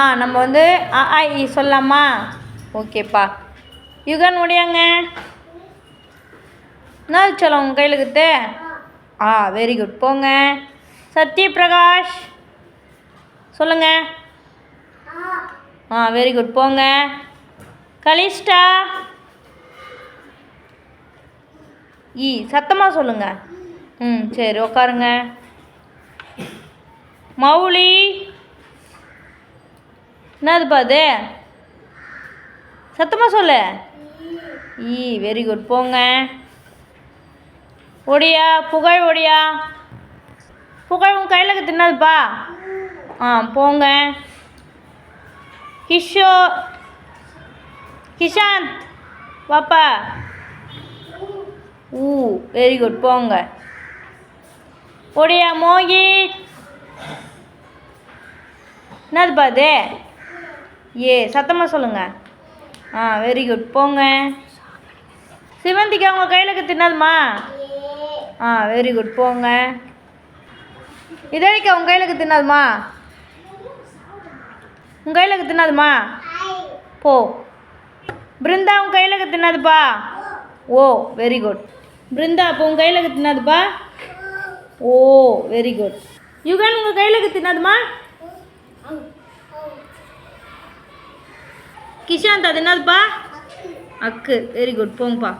ஆ நம்ம வந்து ஆ ஆ இ சொல்லலாமா? ஓகேப்பா. யுகன் முடியாங்க. என்ன சொல்ல உங்கள் கையில் இருக்குது. ஆ வெரி குட் போங்க. சத்யபிரகாஷ். சொல்லுங்க. ஆ வெரி குட் போங்க. கலிஷ்டா. ஈ சத்தமாக சொல்லுங்க. ம் சரி உட்காருங்க மௌலி. என்னதுப்பா அது? சத்தமாக சொல்லு. ஈ வெரி குட் போங்க. ஒடியா புகழ் ஒடியா. புகழ் உன் கையில் தின்னதுப்பா ஆ போங்க. கிஷோ கிஷாந்த் வாப்பா. ஊ வெரி குட் போங்க. ஒடியா மோகித் என்னதுப்பா அது? ஏ சத்தமாக சொல்லுங்கள் ஆ வெரி குட் போங்க. சிவந்திக்கா உங்கள் கையில் கத்தினாதுமா ஆ வெரி குட் போங்க. இதழிக்கா உங்கள் கையில் கத்தினாதுமா உங்கள் கையில் கத்தினாதுமா போ. பிருந்தா உன் கையில் கத்தினாதுப்பா ஓ வெரி குட் பிருந்தா அப்போ உன் கையில் கத்தினாதுப்பா ஓ வெரி குட் யுகன் உங்கள் கையில் கத்தினாதுமா கிஷாந்த் அது என்னதுப்பா? அக்கு வெரி குட் போங்கப்பா.